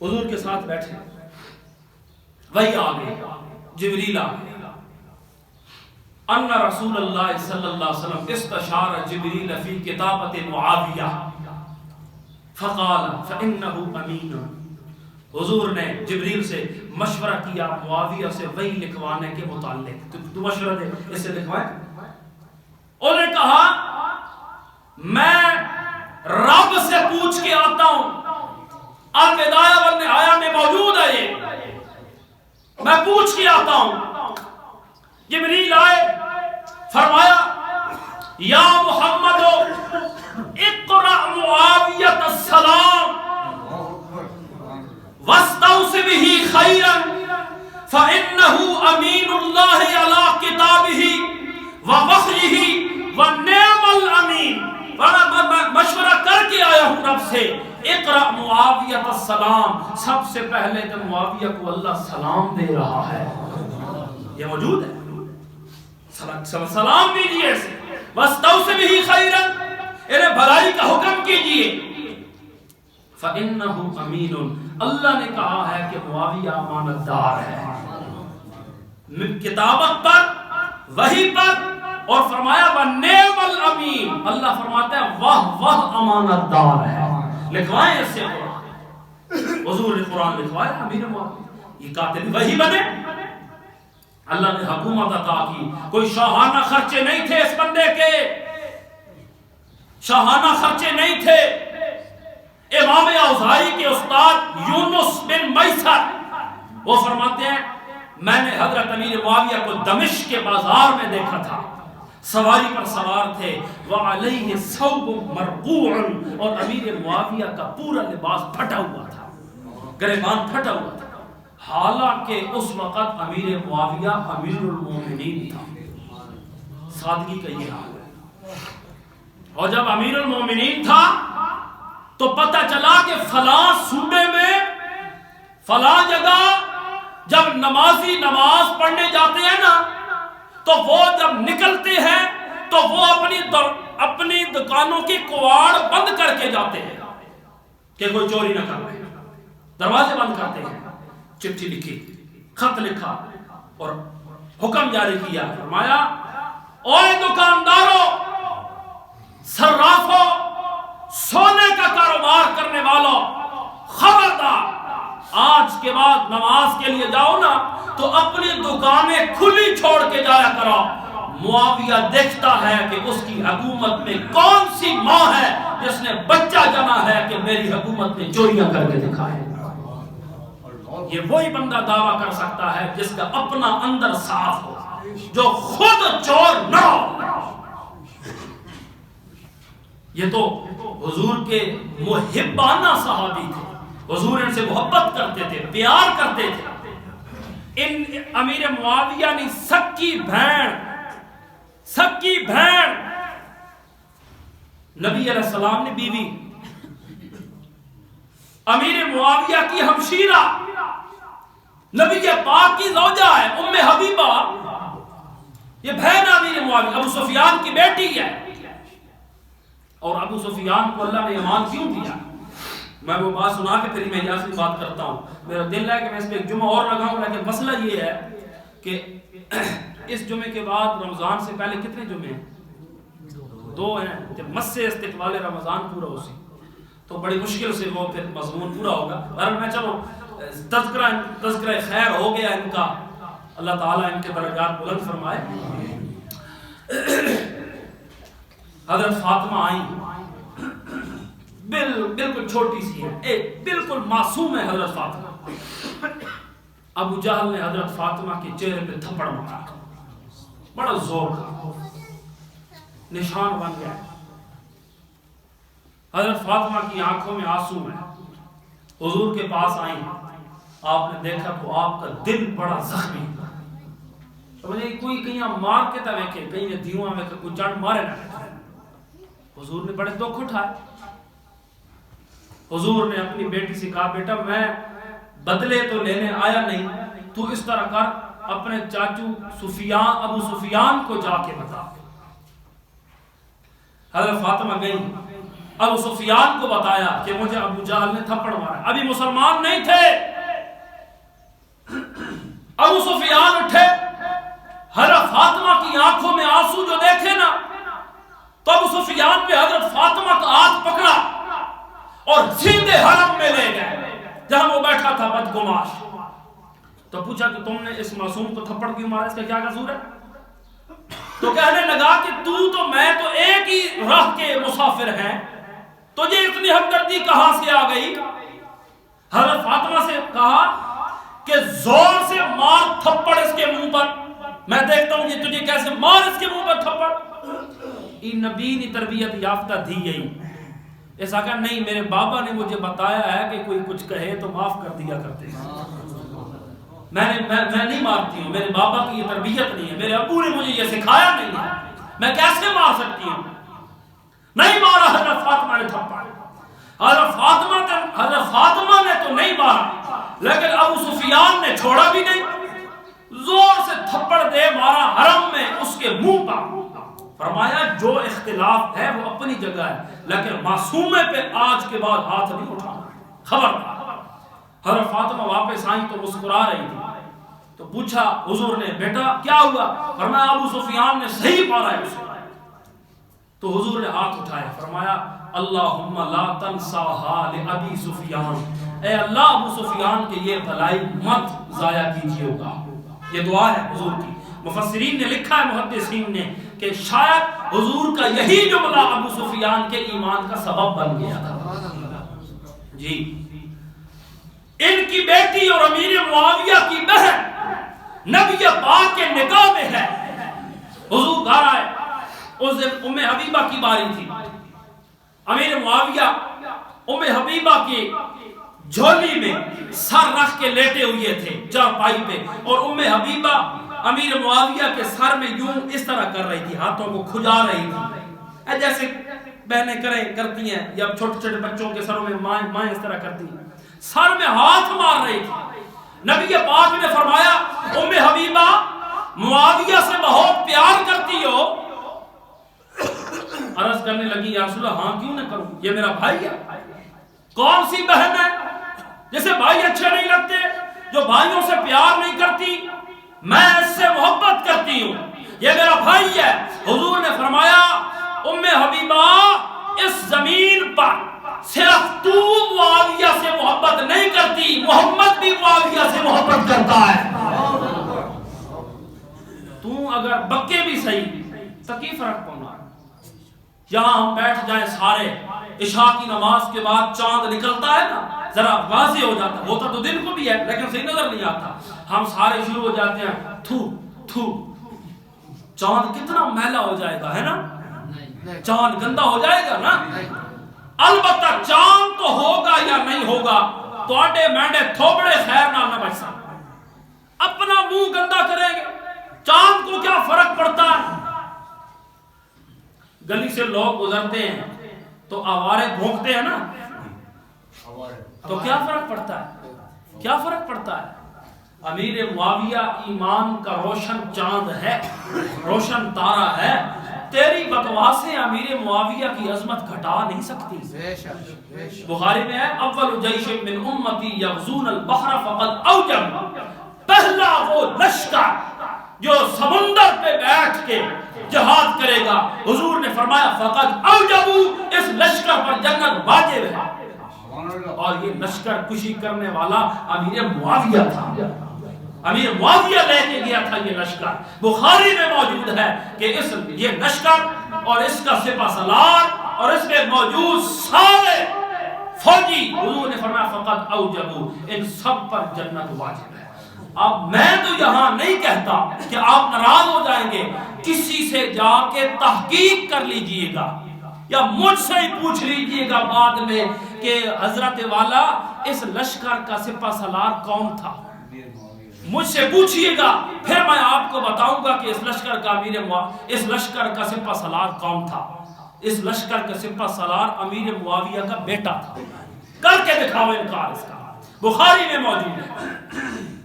हुजूर के साथ बैठे। वही आ गए जिबरील रसूल अल्लाह सल्लल्लाहु अलैहि वसल्लम इस्तशार जिबरील फ़ी किताबत मुआविया। हुजूर ने जिबरील से मशवरा किया, मुआविया से वही लिखवाने के मुतालिक। तू मशवरा दे, इससे लिखवाए। उन्होंने कहा, मैं रब से पूछ के आता हूँ अल विदाया वल में मौजूद है ये। मैं पूछ के आता हूँ। जिबरील आए, फरमाया, या मोहम्मद सलाम वस्तौसिबिही खैरन, फइन्नहु अमीनुल्लाह अला किताबिही, व वहयिही व नेमल अमीन। मशवरा करके आया हूँ रब से। इकरा मुआवियत सलाम। सबसे पहले तो मुआविया को अल्लाह सलाम दे रहा है। ये मौजूद है? सला- सला- सलाम दीजिए इसे वस्तौसिबिही खैरन। इन्हें भलाई का हुक्म कीजिए। फइन्नहु अमीनुन। अल्लाह ने कहा है कि मुआविया अमानतदार है। किताबत पर, वही पर, और फरमाया, वह नेमल अमीन। अल्लाह फरमाता है, वह वह अमानतदार है। लिखवाएँ कुरान हुजूर ने कुरान लिखवाया अमीर ये कातिल वही बने अल्लाह ने हुकूमत अता की कोई शाहाना खर्चे नहीं थे इस बंदे के शाहाना खर्चे नहीं थे इमाम औजाई के उस्ताद यूनुस बिन मैसर वो फरमाते हैं मैंने हज़रत अमीर मुआविया को दमिश्क के बाज़ार में देखा था सवारी पर सवार थे। अलैहि और अमीर मुआविया का पूरा लिबास फटा हुआ था। गरेबान फटा हुआ था। हालाँकि उस वक्त अमीर मुआविया अमीरुल था। सादगी का ये हाल है। और जब अमीरुल मोमिनीन था तो पता चला कि फला सूबे में, फला जगह, जब नमाजी नमाज़ पढ़ने जाते हैं ना तो वो जब निकलते हैं तो वो अपनी अपनी दुकानों की कुआड़ बंद करके जाते हैं कि कोई चोरी ना कर दरवाजे बंद करते हैं, चिट्ठी लिखी, खत लिखा और हुक्म जारी किया, फरमाया, ओए दुकानदारों, सर्राफों, सोने का कारोबार करने वालों, खबरदार आज के बाद नमाज़ के लिए जाओ ना तो अपनी दुकानें खुली छोड़ के जाया करो। मुआविया देखता है कि उसकी हकूमत में कौन सी माँ है जिसने बच्चा जमा है कि मेरी हुकूमत ने चोरियाँ करके दिखाए। ये वही बंदा दावा कर सकता है जिसका अपना अंदर साफ़ हो, जो खुद चोर न हो। ये तो हुजूर के मुहिबाना सहाबी थे। हुजूर इनसे मोहब्बत करते थे, प्यार करते थे। इन अमीर मुआविया ने सक्की भैन सक्की भैन नबी सलाम ने बीवी। अमीर मुआविया की हमशीरा। नबी के पाक की जौजा है, उम्मे हबीबा। ये बहन अमीर मुआविया, अबू सुफियान की बेटी है। और अबू सुफियान को अल्लाह ने ईमान क्यों दिया? मैं वो बात सुना के फिर मैं यहाँ से बात करता हूँ। मेरा दिल है कि मैं इस पर एक जुमा और लगाऊँ, लेकिन मसला ये है कि इस जुमे के बाद रमज़ान से पहले कितने जुमे हैं? दो हैं, जब मस्से इस्तकबाल रमज़ान पूरा उसी तो बड़ी मुश्किल से वो फिर मजमून पूरा होगा। पर मैं चलो तस्करा तस्करा खैर हो गया इनका। अल्लाह ताला इनके दर्जात बुलंद फरमाए। हज़रत फातिमा आई। बिल बिल्कुल छोटी सी है। एक बिल्कुल मासूम है हज़रत फातिमा। अबू जहल ने हज़रत फातिमा के चेहरे पे थप्पड़ मारा। बड़ा ज़ोर का निशान बन गया। हज़रत फातिमा की आँखों में आँसू है। हुजूर के पास आई। आपने देखा तो आपका दिल बड़ा जख्मी तो कोई कहीं मार के तवे के कहीं दीवा में कोई जड़ मारे ना हुजूर ने बड़े दुख उठाए। हुजूर ने अपनी बेटी से कहा, बेटा, मैं बदले तो लेने आया नहीं। तू इस तरह कर, अपने चाचू सुफियान, अबू सुफियान को जाके बता। हज़रत फातिमा गई। अबू सुफियान को बताया कि मुझे अबू जहल ने थप्पड़ मारा। अभी मुसलमान नहीं थे। सीधे हरम में ले गए। जहाँ वो बैठा था, बदगुमाश। तो पूछा कि तुमने इस मासूम को थप्पड़ क्यों मारा? इसका क्या कसूर है? तो कहने लगा कि तू तो मैं तो एक ही राह के मुसाफिर हैं। तुझे इतनी हमदर्दी कहाँ से आ गई? हज़रत फातिमा से कहा कि ज़ोर से मार थप्पड़ इसके मुँह पर। मैं देखता हूँ ये तुझे कैसे मार इसके मुँह पर थप्पड़। नबी ने तरबियत याफ्ता दी गई। ऐसा कहा नहीं मेरे बाबा ने मुझे बताया है कि कोई कुछ कहे तो माफ़ कर दिया करते हैं। मैंने मैं, मैं नहीं मारती हूँ मेरे बाबा की तरबियत नहीं है मेरे अबू ने मुझे ये सिखाया नहीं है। मैं कैसे मार सकती हूँ? नहीं मारा हज़रत फातिमा ने थप्पड़ हज़रत फातिमा हज़रत फातिमा ने तो नहीं मारा लेकिन अबू सुफियान ने छोड़ा भी नहीं। ज़ोर से थप्पड़ दे मारा हरम में उसके मुँह पर। फरमाया, जो इख्तिलाफ है, वो अपनी जगह है। लेकिन मासूमे पे आज के बाद हाथ नहीं उठाना। खबरदार। हज़रत फातिमा वापस आई तो मुस्कुरा रही थी। तो पूछा, हुजूर ने, बेटा, क्या हुआ? फरमाया, अबू सुफियान ने सही मारा है उसे। तो हुजूर ने हाथ उठाया फरमाया, अल्लाहुम्मा ला तंसा हाल सुफियान। ए अल्लाह, अबू सुफियान के ये भलाई मत जाया कीजिएगा। ये दुआ है हुजूर की। मुफस्सिरीन ने लिखा है, मुहद्दिसीन ने, कि शायद हुजूर का यही जुमला अबू सुफियान के ईमान का सबब बन गया था। जी। इनकी बेटी और अमीर मुआविया की बहन नबी पाक के निकाह में है। हुजूर घर आए। उस दिन उम्मे हबीबा की बारी थी। अमीर मुआविया उम्मे हबीबा की झोली में सर रख के लेटे हुए थे, चारपाई पे। और उम्मे हबीबा अमीर मुआविया के सर में यूँ इस तरह कर रही थी, हाथों को खुजा रही थी। जैसे बहनें करें, करती हैं, या छोटे छोटे बच्चों के सरों में माए माए इस तरह करती हैं। सर में हाथ मार रही थी। नबी पाक ने फरमाया, उम्मे हबीबा, मुआविया से बहुत प्यार करती हो। अर्ज़ करने लगी यासुल्ला हाँ क्यों ना करूँ? ये मेरा भाई है। कौन सी बहन है जैसे भाई अच्छे नहीं लगते, जो भाइयों से प्यार नहीं करती? मैं इससे मोहब्बत करती हूँ। ये मेरा भाई है। हुजूर ने फरमाया, उम्मे हबीबा, इस ज़मीन पर सिर्फ़ तू मुआविया से मोहब्बत नहीं करती, मोहम्मद भी मुआविया से मोहब्बत करता है। तू अगर बक्के भी सही तो की फ़र्क पड़ना यहाँ हम बैठ जाए सारे। इशा की नमाज़ के बाद चाँद निकलता है ना, जरा वाजी हो जाता होता तो दिन को भी है, लेकिन सही नज़र नहीं आता। हम सारे शुरू हो जाते हैं, थू थू। चाँद कितना मैला हो जाएगा, है ना? चाँद गंदा हो जाएगा ना? अलबत् चाँद तो होगा या नहीं होगा थोड़े मैंने थोबड़े खैर ना न बच अपना मुँह गंदा करेंगे, चाँद को क्या फ़र्क पड़ता है? गली से लोग गुजरते हैं तो आवारे भोंकते हैं ना? तो क्या फ़र्क पड़ता है? क्या फ़र्क पड़ता है? अमीर मुआविया ईमान का रोशन चाँद है रोशन तारा है। तेरी बकवासें अमीर मुआविया की अजमत घटा नहीं सकती। बुखारी में है अव्वल जैश मिन उम्मती यगजून अल बहर फकद औजब पहला वो लश्कर जो समुंदर पे बैठ के जहाद करेगा। हुजूर ने फरमाया औजबू इस लश्कर पर जन्नत वाजिब है। और ये लश्कर खुशी करने वाला अमीर मुआविया था। अमीर मुआविया लेके गया था ये लश्कर। बुखारी में मौजूद है कि इस, ये लश्कर और इसका सिपा सलार और इसमें मौजूद सारे फौजी। हुजूर ने फरमाया फकत औजबू इन सब पर जन्नत वाजिब है। अब मैं तो यहाँ नहीं कहता कि आप नाराज़ हो जाएँगे। किसी से जाके तहकीक कर लीजिएगा या मुझसे ही पूछ लीजिएगा बाद में कि हज़रत वाला, इस लश्कर का सिपा सलार कौन था? मुझसे पूछिएगा, फिर मैं आपको बताऊँगा कि इस लश्कर का अमीर इस लश्कर का सिपा सलार कौन था? इस लश्कर का सिपा सलार अमीर मुआविया का बेटा था। करके दिखाओ इनकार इसका बुखारी में मौजूद है।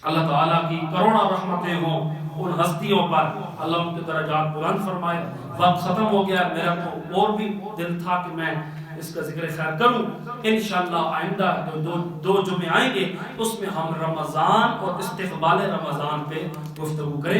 अल्लाह ताला की करोड़ों रहमतें हों, उन हस्तियों पर अल्लाह उनके दर्जात बुलंद फरमाए। वक्त ख़त्म हो गया, मेरा तो और भी दिल था कि मैं इसका ज़िक्र खैर करूँ। इन आइंदा जो दो दो जुमे आएँगे, उसमें हम रमज़ान और इस्तकबाल रमज़ान पे गुफ्तु करेंगे।